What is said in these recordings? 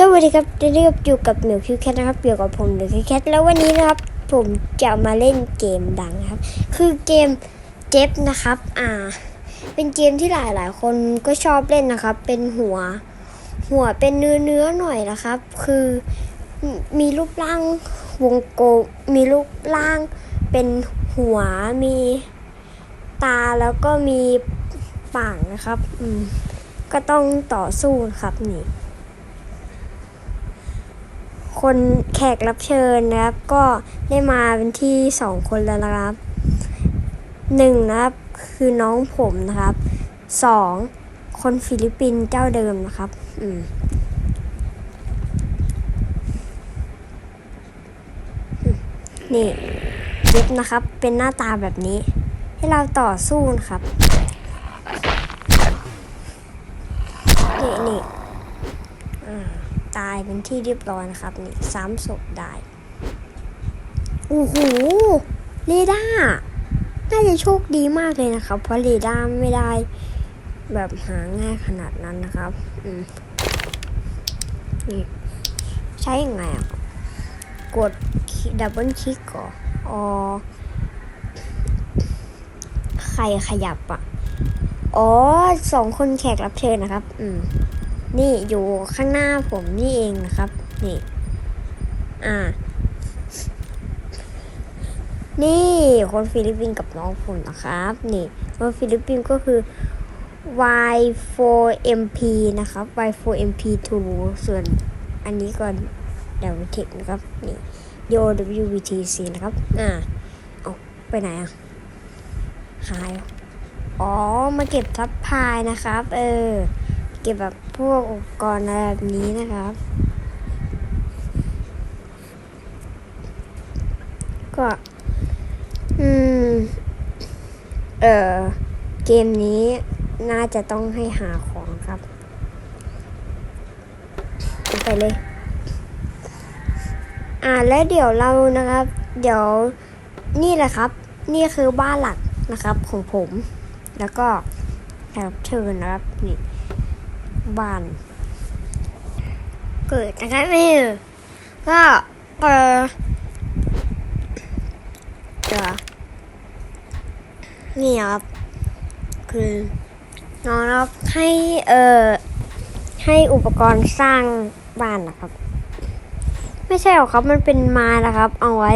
สวัสดีครับวันนี้อยู่กับหมิวคิวแคทนะครับอยู่กับผมหมิวคิวแคทแล้ววันนี้นะครับ ผมจะมาเล่นเกมดังครับ คือเกมเจ็บนะครับ อ่า เป็นเกมที่หลายหลายคนก็ชอบเล่นนะครับ เป็นหัว หัวเป็นเนื้อเนื้อๆหน่อยนะครับ คือมีรูปร่างวงกลมมีรูปร่างเป็นหัวมีตาแล้วก็มีปากนะครับ อืมก็ต้องต่อสู้ครับนี่ คนแขกรับเชิญนะครับ ก็ได้มาเป็นที่สองคนแล้วนะครับหนึ่งนะครับคือน้องผมนะครับสองคนฟิลิปปินส์เจ้าเดิมนะครับ อืมนี่เย็บนะครับ เป็นหน้าตาแบบนี้ ให้เราต่อสู้นะครับ นี่นี่ ตายเป็นที่เรียบร้อยนะครับนี่ซ้ำศพได้โอ้โหเรดาร์น่าจะโชคดีมากเลยนะครับ เพราะเรดาร์ไม่ได้แบบหาง่ายขนาดนั้นนะครับ อืมนี่ใช้ยังไงอะ กดดับเบิลคลิกก่อนอ๋อใครขยับอะ อ๋อสองคนแขกรับเชิญนะครับ อืม นี่อยู่ข้างหน้าผมนี่เองนะครับ นี่ อ่า นี่คนฟิลิปปินส์กับน้องผมนะครับ นี่คนฟิลิปปินส์ก็คือ Y4MP นะครับ Y4MP2 ส่วนอันนี้ก่อนเดวเทคนะครับ นี่ YOWVTC นะครับ อ่าเอาไปไหนอะ หาย อ๋อ มาเก็บทับพายนะครับ เออ ก็บแบบพวกอุปกรณ์อะไรแบบนี้นะครับ ก็ อืม เออเกมนี้น่าจะต้องให้หาของครับ ไปเลย อ่าแล้วเดี๋ยวเรานะครับ เดี๋ยวนี่แหละครับ นี่คือบ้านหลักนะครับของผม แล้วก็แขกรับเชิญนะครับนี่ บานเกิดนะครับนี่ก็เออเดี๋ยวนี่ครับ คือน้องครับให้เออให้อุปกรณ์สร้างบ้านนะครับ ไม่ใช่หรอกครับมันเป็นไม้นะครับ เอาไว้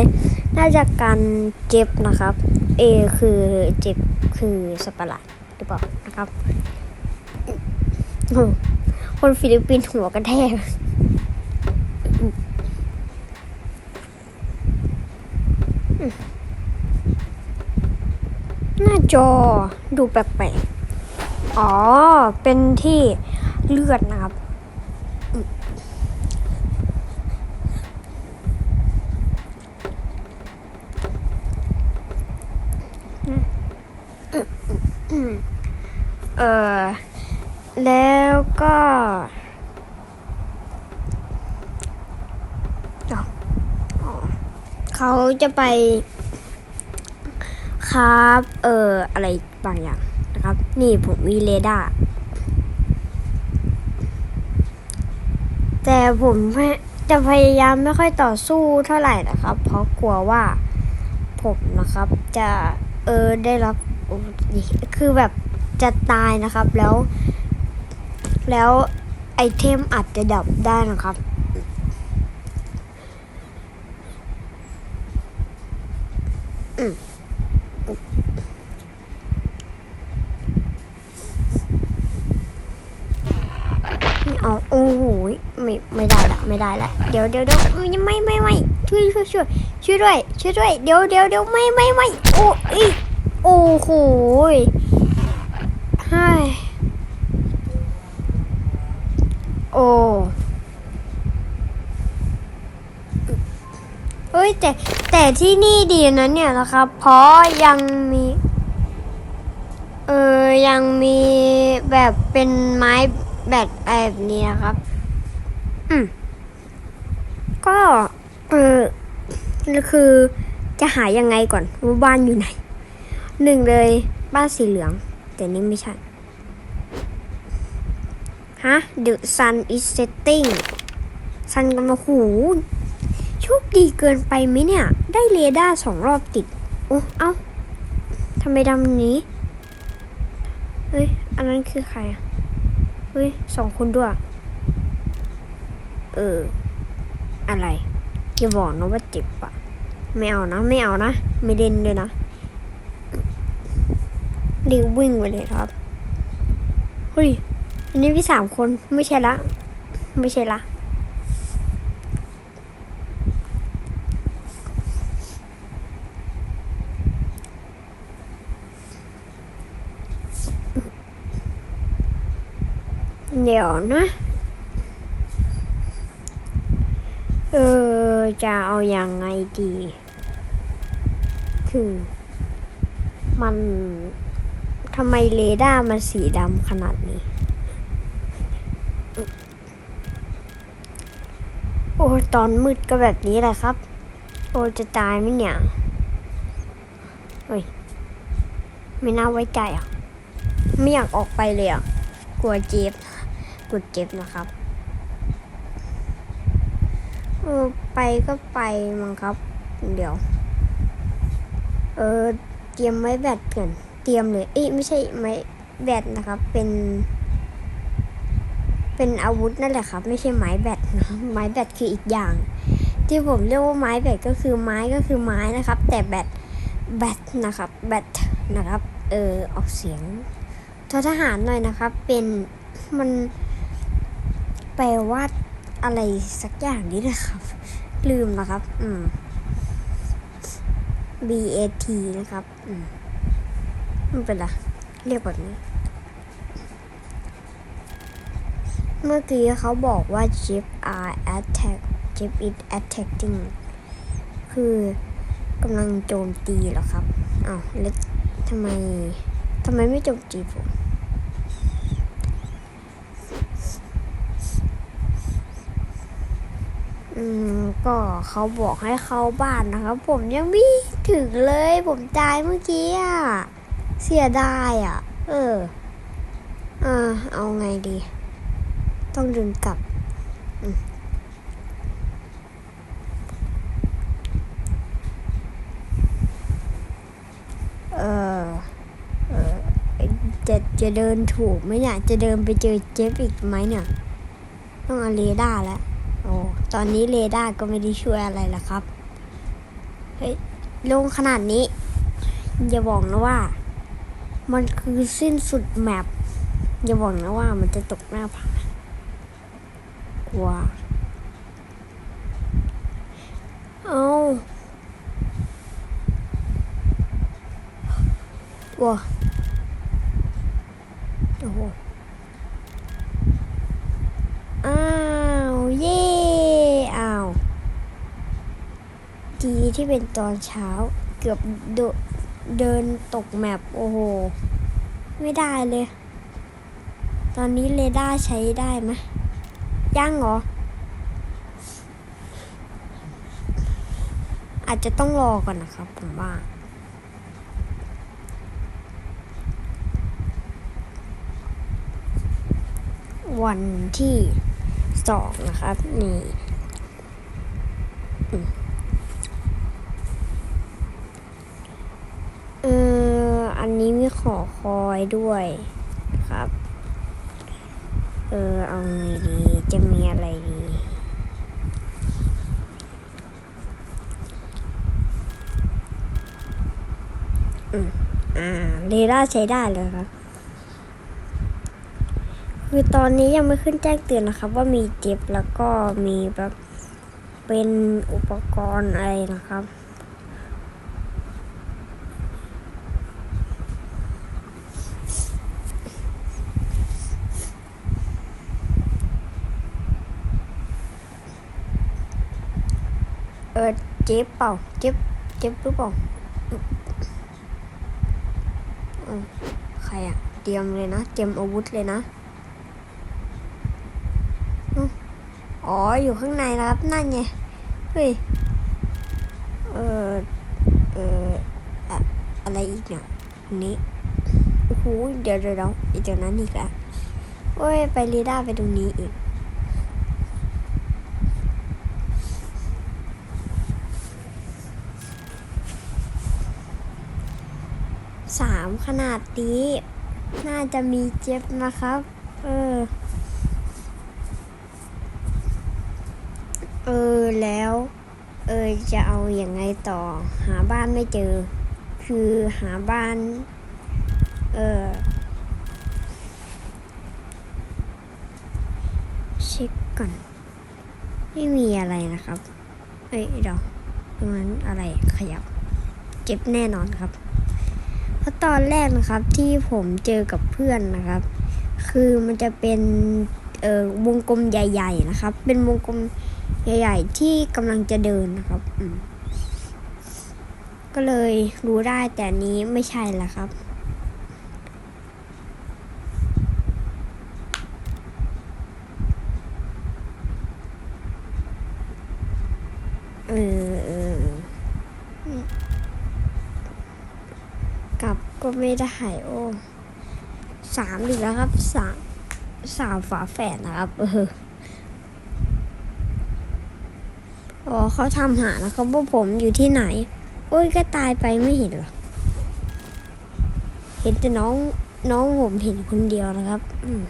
น่าจะกันเจ็บนะครับ เอคือเจ็บคือสปหลาดหรือเปล่านะครับ คนฟิลิปปินส์หัวกระแทกหน้าจอดูแปลกๆ อ๋อ เป็นที่เลือดนะครับ เออ แล้วก็เขาจะไปครับ เอ่อ อะไรบางอย่างนะครับ นี่ผมมีเรดาร์แต่ผมจะพยายามไม่ค่อยต่อสู้เท่าไหร่นะครับ เพราะกลัวว่าผมนะครับ จะเออได้รับคือแบบจะตายนะครับแล้ว แล้วไอเทมอาจจะดับได้นะครับ อืมเอาโอ้โหไม่ไม่ได้ละไม่ได้ละเดี๋ยวเดี๋ยวเดี๋ยวไม่ไม่ไม่ช่วยช่วยช่วยช่วยด้วยช่วยด้วยเดี๋ยวเดี๋ยวเดี๋ยวไม่ไม่ไม่โอ้ยโอ้โหใช่ โอ้เฮ้ยแต่แต่ที่นี่ดีนะเนี่ยนะครับ เพราะยังมีเออยังมีแบบเป็นไม้แบบแบบนี้นะครับ อืม ก็เออคือจะหายังไงก่อนว่าบ้านอยู่ไหน หนึ่งเลยบ้านสีเหลือง แต่นี่ไม่ใช่ ฮะ The sun is setting สั่นกันมาหูโชคดีเกินไปไหมเนี่ย ได้เรดาร์สองรอบติด โอ้ เอ้าทำไมดำนี้ เฮ้ย อันนั้นคือใครอะเฮ้ยสองคนด้วย เออ อะไรอย่าบอกนะว่าเจ็บอะไม่เอานะ ไม่เอานะ ไม่เล่นเลยนะรีบวิ่งไปเลยครับ เฮ้ย อันนี้พี่สามคนไม่ใช่ละ ไม่ใช่ละเดี๋ยวนะ เออ จะเอาอยัางไงดี คือ มันทำไมเรดาร์มันสีดำขนาดนี้ โอ้ตอนมืดก็แบบนี้แหละครับ โอ้จะตายไหมเนี่ยเฮ้ยไม่น่าไว้ใจอะ ไม่อยากออกไปเลยอะ กลัวเจ็บกลัวเจ็บนะครับเออไปก็ไปมั้งครับ เดี๋ยว เออเตรียมไม้แบตก่อนเตรียมเลยเอ้ยไม่ใช่ไม้แบตนะครับ เป็น เป็นอาวุธนั่นแหละครับ ไม่ใช่ไม้แบตนะไม้แบตคืออีกอย่าง ที่ผมเรียกว่าไม้แบตก็คือไม้ก็คือไม้นะครับ แต่แบตแบตนะครับแบตนะครับเออออกเสียงททหารหน่อยนะครับ เป็นมันแปลว่าอะไรสักอย่างนี้นะครับ ลืมนะครับ อืม B A T นะครับ อืมไม่เป็นไรเรียกแบบนี้ เมื่อกี้เขาบอกว่า Jeep are attack Jeep is attacking คือกำลังโจมตีเหรอครับอ้าวแล้วทำไมทำไมไม่โจมตีผมอืมก็เขาบอกให้เข้าบ้านนะครับ ผมยังไม่ถึงเลย ผมตายเมื่อกี้อะ เสียดายอะ เออ อ่า เอาไงดี ต้องเดินกลับเออเออจะจะเดินถูกไหมเนี่ย จะเดินไปเจอเจฟอีกไหมเนี่ย ต้องเอาเรดาร์แล้วโอ้ตอนนี้เรดาร์ก็ไม่ได้ช่วยอะไรละครับ เฮ้ยลงขนาดนี้ อย่าบอกนะว่า มันคือสิ้นสุดแมปอย่าบอกนะว่ามันจะตกหน้าผา กลัวเอาว้าโอ้โหอ้าว เย่อ้าว ดีที่เป็นตอนเช้า เกือบโดเดินตกแมป โอ้โห ไม่ได้เลย ตอนนี้เรดาร์ใช้ได้ไหม ยังเหรอ อาจจะต้องรอก่อนนะครับ ผมว่า วันที่สองนะครับ นี่เอออันนี้มีขอคอยด้วยครับ เออ เอาไงดี จะมีอะไรดี อืมอ่าเรดาร์ใช้ได้เลยครับ คือตอนนี้ยังไม่ขึ้นแจ้งเตือนนะครับ ว่ามีเจ็บแล้วก็มีแบบเป็นอุปกรณ์อะไรนะครับ ออเจ็บเปล่า เจ็บ เจ็บหรือเปล่าอืมใครอะเตรียมเลยนะ เตรียมอาวุธเลยนะ อ๋อ อยู่ข้างในนะครับ นั่นไง เฮ้ย เออเอออะอะไรอีกเนี่ยนี้ โอ้โห เดี๋ยวเดี๋ยวเดี๋ยวอีกจากนั้นอีกแล้วโอ้ย ไปเรด้าไปตรงนี้อีก สาม ขนาดนี้ น่าจะมีเจ็บนะครับ เออ เออแล้ว เออจะเอาอยัางไงต่อ หาบ้านไม่เจอ คือหาบ้าน เออเช็คก่อน ไม่มีอะไรนะครับ เอ้ยเดี๋ยวตรงนั้นอะไรขยับ เจ็บแน่นอนครับ เพราะตอนแรกนะครับที่ผมเจอกับเพื่อนนะครับ คือมันจะเป็นเอ่อวงกลมใหญ่ ๆ นะครับ เป็นวงกลมใหญ่ ๆ ที่กำลังจะเดินนะครับก็เลยรู้ได้แต่นนี้ไม่ใช่ละครับ เออเอออืมกลับก็ ไม่ได้โอ้สามอีกแล้วครับสามสามฝาแฝดนะครับ เอออ๋อเขาทำหานะครับว่าผมอยู่ที่ไหน โอ้ยก็ตายไปไม่เห็นเหรอเห็นแต่น้องน้องผมเห็นคนเดียวนะครับอืด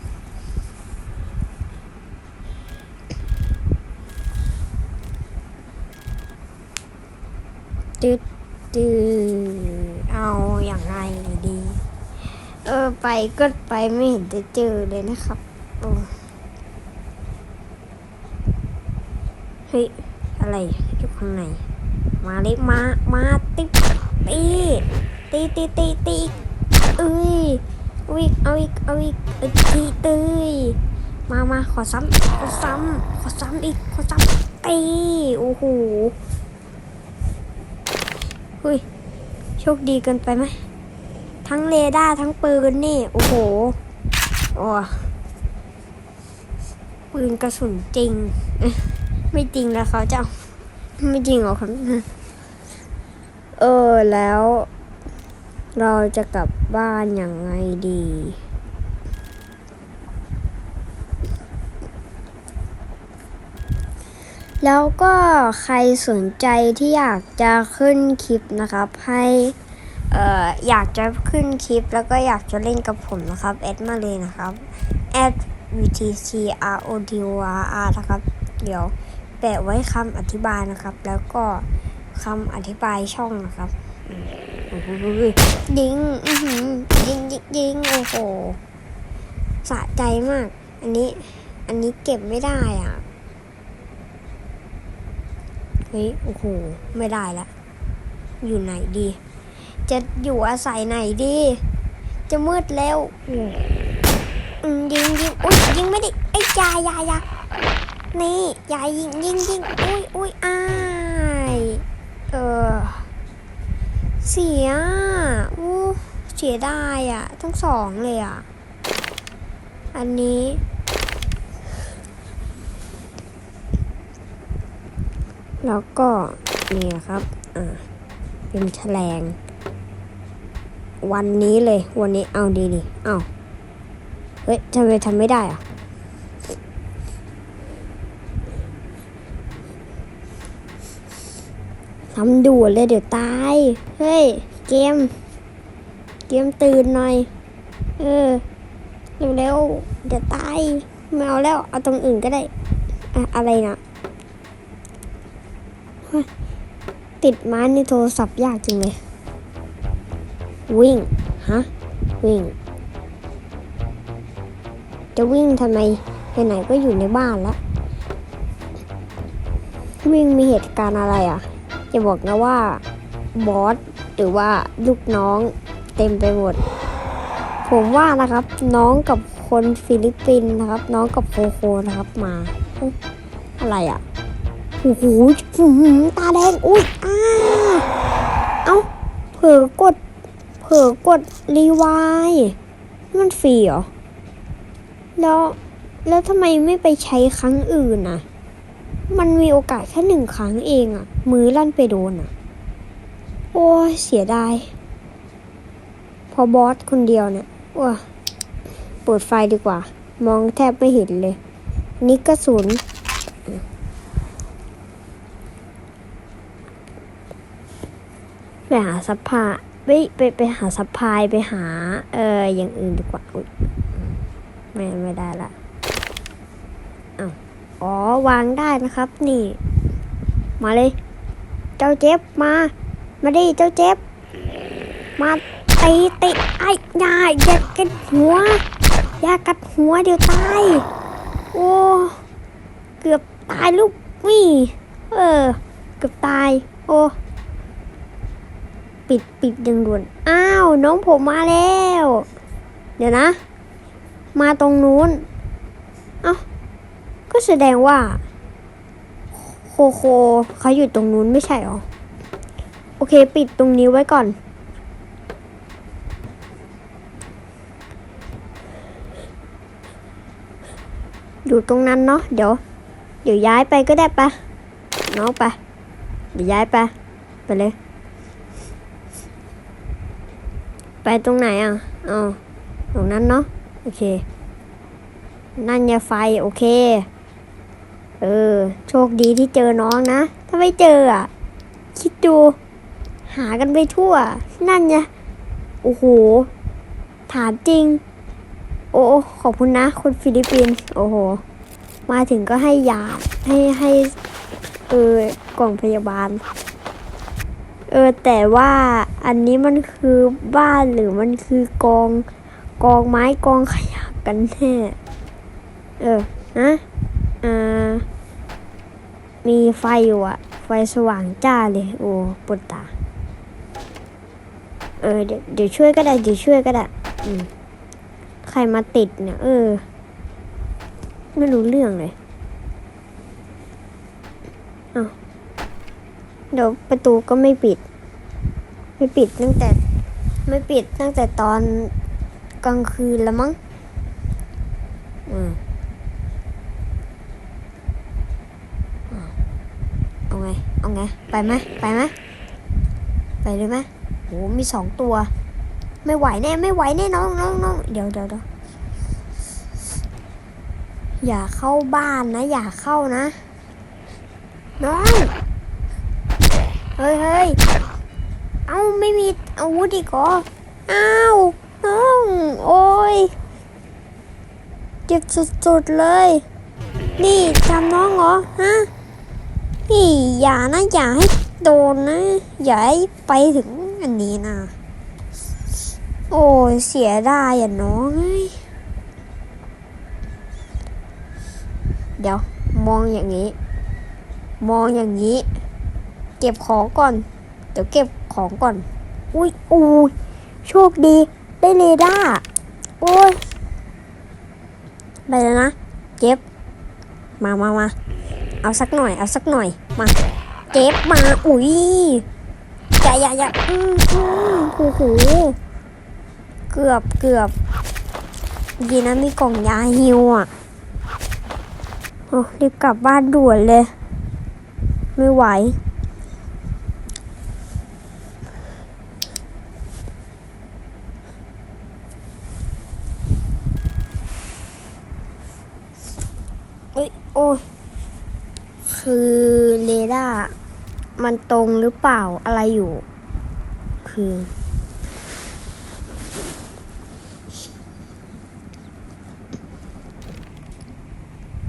ตึ๊ดเอาอย่างไร ออไปก็ไปไม่เห็นจะเจอเลยนะครับโอ้เฮ้ย อะไรอยู่ข้างใน มาเล็กมา มาติ๊ตีตีตีตีตีเอ้ยเอาอีกเอาอีกเอาอีกเอตีตีมามาขอซ้ำขอซ้ำขอซ้ำอีกขอซ้ำตีโอ้โหเฮ้ยโชคดีเกินไปไหม ทั้งเรดาร์ทั้งปืนนี่ โอ้โหโอ้ปืนกระสุนจริง ไม่จริงแล้วเขาจะไม่จริงหรอครับ เออแล้ว เราจะกลับบ้านย่างไงดี แล้วก็ใครสนใจที่อยากจะขึ้นคลิปนะครับให้ เอ่ออยากจะขึ้นคลิปแล้วก็อยากจะเล่นกับผมนะครับแอดมาเลยนะครับแอด vtc r o d o r r นะครับ เดี๋ยวแปะไว้คำอธิบายนะครับ แล้วก็คำอธิบายช่องนะครับยิงอือหือยิงยิงยิงโอ้โหสะใจมาก อันนี้ อันนี้เก็บไม่ได้อะเฮ้ยโอ้โห ไม่ได้ละ อยู่ไหนดี จะอยู่อาศัยไหนดี จะมืดแล้วอืมอืมยิงยิงอุ้ยยิงไม่ได้ไอ้ยอยาอยาอยานี่อยายิงยิงยิงอุ้ยอุ้ยอ้ายเออเสียอู้เสียได้อะ ทั้งสองเลยอะ อันนี้แล้วก็นี่นะครับ อ่า เป็นแฉลง วันนี้เลย วันนี้เอาดีดิเอาเฮ้ยทำไมทำไม่ได้อะทำด่วนเลยเดี๋ยวตาย เฮ้ย เกม เกมตื่นหน่อย เออเร็วๆเดี๋ยวตายไม่เอาแล้ว เอาตรงอื่นก็ได้ อะอะไรนะ ติดม้าในโทรศัพท์ยากจริงเลย วิ่ง ฮะ วิ่ง จะวิ่งทำไมไปไหนก็อยู่ในบ้านแล้ว วิ่งมีเหตุการณ์อะไรอะ จะบอกนะว่า บอส หรือว่าลูกน้องเต็มไปหมด ผมว่านะครับ น้องกับคนฟิลิปปินส์นะครับ น้องกับโคโคนะครับมา อะไรอะโอ้โหหือตาแดง อุ้ยอ้า เอ้า เผลอกด ผลอกดรีวายมันฟรีเหรอ แล้ว แล้วทำไมไม่ไปใช้ครั้งอื่นอะ มันมีโอกาสแค่หนึ่งครั้งเองอะ มือลั่นไปโดนอะ โอ้เสียดาย พอบอสคนเดียวเนี่ยว้าเปิดไฟดีกว่า มองแทบไม่เห็นเลย นี่กระสุนไปหาซัพพลายไปไปไปหาซัพพลายไปหา เอออย่างอื่นดีกว่าอุ๊ยไม่ไม่ได้ละอ้าวอ๋อวางได้นะครับ นี่ มาเลย เจ้าเจ็บมา มาดิเจ้าเจ็บมาตีตีไอ้ยาอย่ากัดหัวอย่ากัดหัวเดี๋ยวตายโอ้เกือบตายลูกวี่เออ เกือบตาย โอ้ ปิดปิดยังด่วน อ้าว น้องผมมาแล้ว เดี๋ยวนะ มาตรงนู้น เอ้า ก็แสดงว่า โคโคเขาอยู่ตรงนู้นไม่ใช่หรอ โอเค ปิดตรงนี้ไว้ก่อน อยู่ตรงนั้นเนาะ เดี๋ยว เดี๋ยวย้ายไปก็ได้ปะน้องไป เดี๋ยวย้ายไป ไปเลย ไปตรงไหนอะอ๋อตรงนั้นเนาะโอเค นั่นยาไฟโอเค เออ โชคดีที่เจอน้องนะ ถ้าไม่เจออะ คิดดู หากันไปทั่ว นั่นไงโอ้โห ถามจริง โอ้ขอบคุณนะ คนฟิลิปปินส์โอ้โห มาถึงก็ให้ยาให้ให้เออกล่องพยาบาล เออแต่ว่าอันนี้มันคือบ้านหรือมันคือกองกองไม้กองขยะกันแน่เออนะอ่ามีไฟอยู่อะไฟสว่างจ้าเลยโอ้ปวดตาเออเดี๋ยวเดี๋ยวช่วยก็ได้เดี๋ยวช่วยก็ได้อืมใครมาติดเนี่ยเออ ไม่รู้เรื่องเลยอ้าว เดี๋ยวประตูก็ไม่ปิด ไม่ปิดตั้งแต่ไม่ปิดตั้งแต่ตอนกลางคืนล้วมั้งอืมอ่าเอาไง เอาไง ไปไหมไปไหมไปเลยไหมโหมีสองตัว ไม่ไหวแน่ ไม่ไหวแน่น้องน้องน้องเดี๋ยวเดี๋ยวเดี๋ยวอย่าเข้าบ้านนะ อย่าเข้านะ น้อง เฮ้ยเฮ้ยเอ้าไม่มีอาวุธอีกเหรออ้าวน้องโอ้ยเจ็บสุดๆเลย นี่จำน้องเหรอฮะนี่อย่านะอย่าให้โดนนะ อย่าให้ไปถึงอันนี้นะโอ้ยเสียดายอะน้องเอ้ยเดี๋ยวมองอย่างนี้ มองอย่างนี้ เก็บของก่อน เดี๋ยวเก็บของก่อน อุ้ยอุ้ยโชคดี ได้เรดาร์โอ้ย ไปแล้วนะ เก็บ มามามาเอาสักหน่อย เอาสักหน่อย มา เก็บมา อุ้ยอย่าอย่าอย่าอืมอืมโอ้โห เกือบเกือบดีนะมีกล่องยาฮิวอะโอ้รีบกลับบ้านด่วนเลย ไม่ไหว เอ้ย โอ้ย คือเรดาร์ มันตรงหรือเปล่าอะไรอยู่ คือ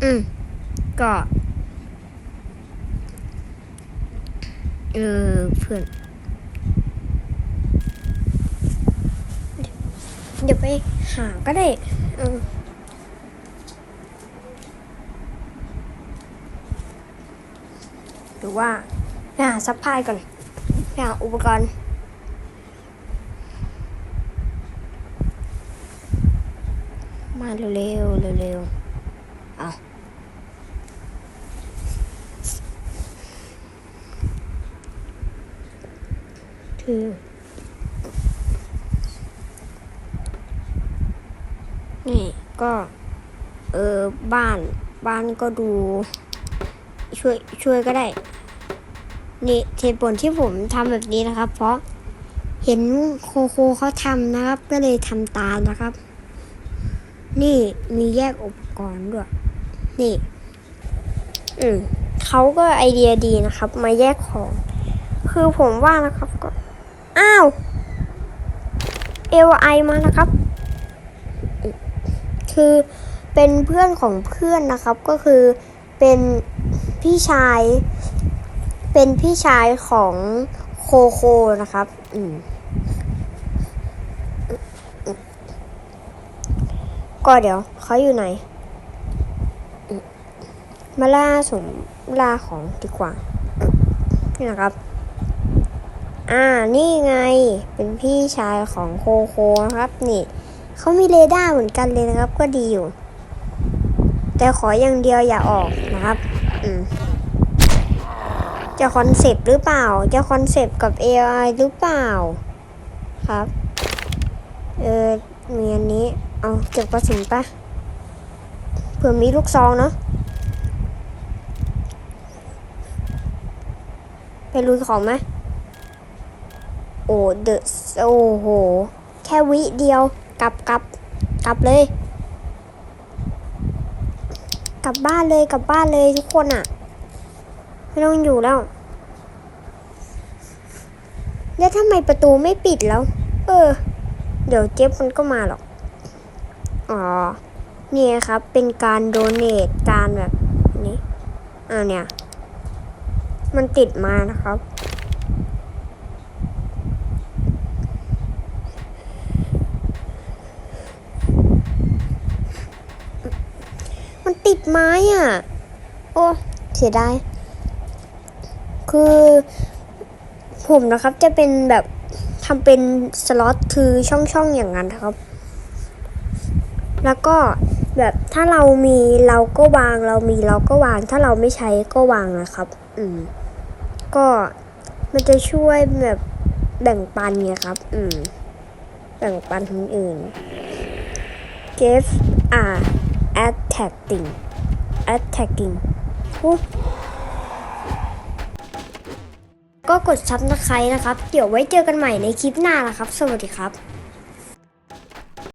อืม ก็ เออเพื่อน เดี๋ยวไปหาก็ได้เออหรือว่า หาซัพพลายก่อนไปหาอุปกรณ์มาเร็วๆเร็วๆเอาคือนี่ก็ เออ บ้าน บ้านก็ดู ช่วย ช่วยก็ได้ นี่เหตุผลที่ผมทำแบบนี้นะครับ เพราะเห็นโคโคเขาทำนะครับ ก็เลยทำตามนะครับ นี่มีแยกอุปกรณ์ด้วย นี่ อืมเขาก็ไอเดียดีนะครับ มาแยกของ คือผมว่านะครับก็อ้าว LI มานะครับ คือเป็นเพื่อนของเพื่อนนะครับ ก็คือเป็นพี่ชาย เป็นพี่ชายของโคโคนะครับ อืมก็เดี๋ยวเขาอยู่ไหนมมาล่าสมล่าของดีกว่า นี่นะครับ อ่า นี่ไง เป็นพี่ชายของโคโคนะครับ นี่ เขามีเรดาร์เหมือนกันเลยนะครับ ก็ดีอยู่ แต่ขออย่างเดียวอย่าออกนะครับ อืม จะคอนเซปต์หรือเปล่า จะคอนเซปต์กับ AI หรือเปล่า ครับ เออมีอันนี้ เอาเก็บกระสุนปะเผื่อมีลูกซองเนาะไปลุยของไหมโอ้เดอะโอ้โห แค่วิเดียว กลับกลับกลับเลย กลับบ้านเลยกลับบ้านเลยทุกคนอะ่ะ ไม่ต้องอยู่แล้ว แล้วทำไมประตูไม่ปิดแล้ว เออ เดี๋ยวเจ็บมันก็มาหรอก อ๋อ นี่ครับ เป็นการโดเนทการแบบนี้ อ่าเนี่ย มันติดมานะครับมันติดไม้อะ โอ้ เสียดาย คือ ผมนะครับจะเป็นแบบทำเป็นสล็อตคือช่องๆอย่างนั้นครับ แล้วก็แบบถ้าเรามีเราก็วางเรามีเราก็วาง ถ้าเราไม่ใช้ก็วางนะครับ อืม ก็มันจะช่วยแบบแบ่งปันไงครับ อืม แบ่งปันคนอื่น give are attacking attacking อุ๊ย ก็กดซับสไครต์นะครับ เดี๋ยวไว้เจอกันใหม่ในคลิปหน้านะครับ สวัสดีครับ